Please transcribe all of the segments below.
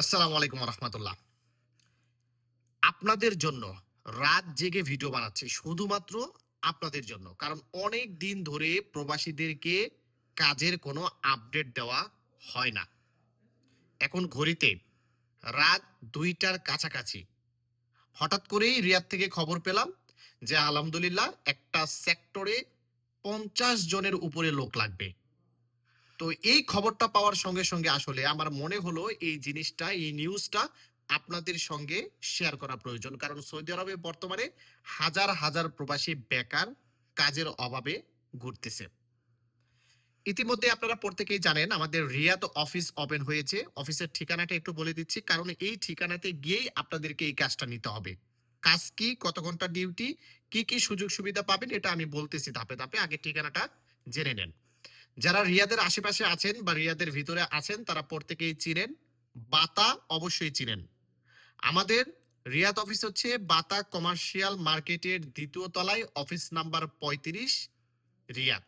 আসসালামু আলাইকুম রহমতুল্লাহ আপনাদের জন্য রাত জেগে ভিডিও বানাচ্ছি শুধুমাত্র আপনাদের জন্য। কারণ অনেক দিন ধরে প্রবাসীদেরকে কাজের কোনো আপডেট দেওয়া হয় না। এখন ঘড়িতে রাত দুইটার কাছাকাছি। হঠাৎ করেই রিয়াদ থেকে খবর পেলাম যে আলহামদুলিল্লাহ একটা সেক্টরে পঞ্চাশ জনের উপরে লোক লাগবে। তো এই খবরটা পাওয়ার সঙ্গে সঙ্গে আসলে আমার মনে হলো এই জিনিসটা, এই নিউজটা আপনাদের সঙ্গে শেয়ার করা প্রয়োজন। কারণ সৌদি আরবে বর্তমানে হাজার হাজার প্রবাসী বেকার কাজের অভাবে ঘুরতেছে। ইতিমধ্যে আপনারা প্রত্যেকেই জানেন, আমাদের রিয়াদ অফিস ওপেন হয়েছে। অফিসের ঠিকানাটা একটু বলে দিচ্ছি, কারণ এই ঠিকানাতে গিয়েই আপনাদেরকে এই কাজটা নিতে হবে। কাজ কি, কত ঘণ্টা ডিউটি কি কি সুযোগ সুবিধা পাবেন, এটা আমি বলতেছি ধাপে ধাপে। আগে ঠিকানাটা জেনে নেন। যারা রিয়াদের আশেপাশে আছেন বা রিয়াদের ভিতরে আছেন, তারা প্রত্যেকেই চিনেন। বাতা অবশ্যই চিনেন। আমাদের রিয়াদ অফিস হচ্ছে বাতা কমার্শিয়াল মার্কেটের দ্বিতীয় তলায়, অফিস নাম্বার পঁয়ত্রিশ, রিয়াদ।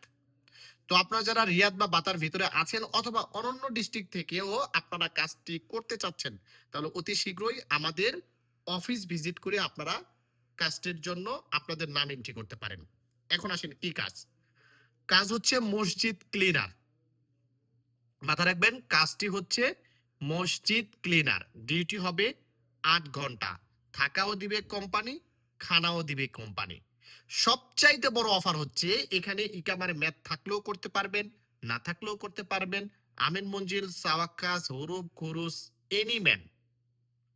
তো আপনারা যারা রিয়াদ বা বাতার ভিতরে আছেন অথবা অনন্য ডিস্ট্রিক্ট থেকেও আপনারা কাজটি করতে চাচ্ছেন, তাহলে অতি শীঘ্রই আমাদের অফিস ভিজিট করে আপনারা কাজটির জন্য আপনাদের নাম এন্ট্রি করতে পারেন। এখন আসেন কি কাজ। কাজ হচ্ছে মসজিদ ক্লিনার। মাথা রাখবেন, কাজটি হচ্ছে মসজিদ ক্লিনার। ডিউটি হবে আট ঘণ্টা। থাকাও দিবে কোম্পানি, খানাও দিবে কোম্পানি। সবচাইতে বড় অফার হচ্ছে, এখানে ইকামার ম্যাথ থাকলেও করতে পারবেন, না থাকলেও করতে পারবেন। আমিন মঞ্জিল সাওয়াক্কাস হরুব খুরুস, এনি ম্যান।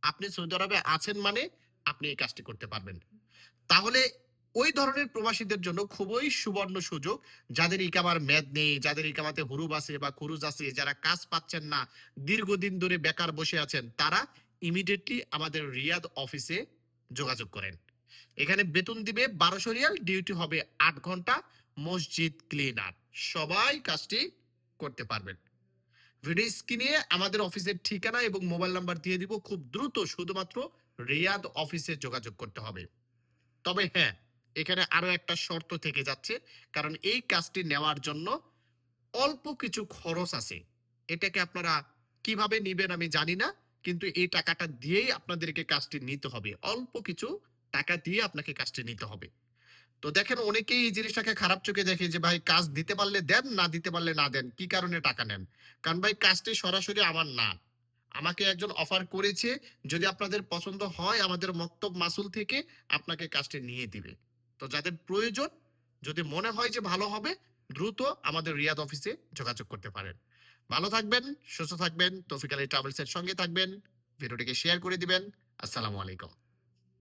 আপনি সৌদি আরবে আছেন মানে আপনি এই কাজটি করতে পারবেন। তাহলে ওই ধরনের প্রবাসীদের জন্য খুবই সুবর্ণ সুযোগ। যাদের ইকামার মেদ নেই, যাদের ইকামাতে হুরুব আছে বা খুরুজ আছে, যারা কাজ পাচ্ছেন না, দীর্ঘদিন ধরে বেকার বসে আছেন, তারা ইমিডিয়েটলি আমাদের রিয়াদ অফিসে যোগাযোগ করেন। এখানে বেতন দিবে বারোশো রিয়াল ডিউটি হবে আট ঘণ্টা, মসজিদ ক্লিনার সবাই কাজটি করতে পারবেন। ভিডিও স্ক্রিনে আমাদের অফিসের ঠিকানা এবং মোবাইল নাম্বার দিয়ে দিব, খুব দ্রুত শুধুমাত্র রিয়াদ অফিসে যোগাযোগ করতে হবে। তবে হ্যাঁ এখানে আরও একটা শর্ত থেকে যাচ্ছে, কারণ এই কাজটি নেওয়ার জন্য অল্প কিছু খরচ আছে। এটাকে আপনারা কীভাবে নিবেন আমি জানি না, কিন্তু এই টাকাটা দিয়েই আপনাদেরকে কাজটি নিতে হবে। অল্প কিছু টাকা দিয়ে আপনাকে কাজটি নিতে হবে। তো দেখেন, অনেকেই এই জিনিসটাকে খারাপ চোখে দেখে যে, ভাই, কাজ দিতে পারলে দেন, না দিতে পারলে না দেন, কি কারণে টাকা নেন? কারণ, ভাই, কাজটি সরাসরি আমার না। আমাকে একজন অফার করেছে, যদি আপনাদের পছন্দ হয় আমাদের মক্তব মাসুল থেকে, আপনাকে কাজটি নিয়ে দিবে। তো যাদের প্রয়োজন, যদি মনে হয় যে ভালো হবে, দ্রুত আমাদের রিয়াদ অফিসে যোগাযোগ করতে পারেন। ভালো থাকবেন, সুস্থ থাকবেন, তৌফিক আলী ট্রাভেলসের সঙ্গে থাকবেন, ভিডিওটিকে শেয়ার করে দিবেন। আসসালামু আলাইকুম।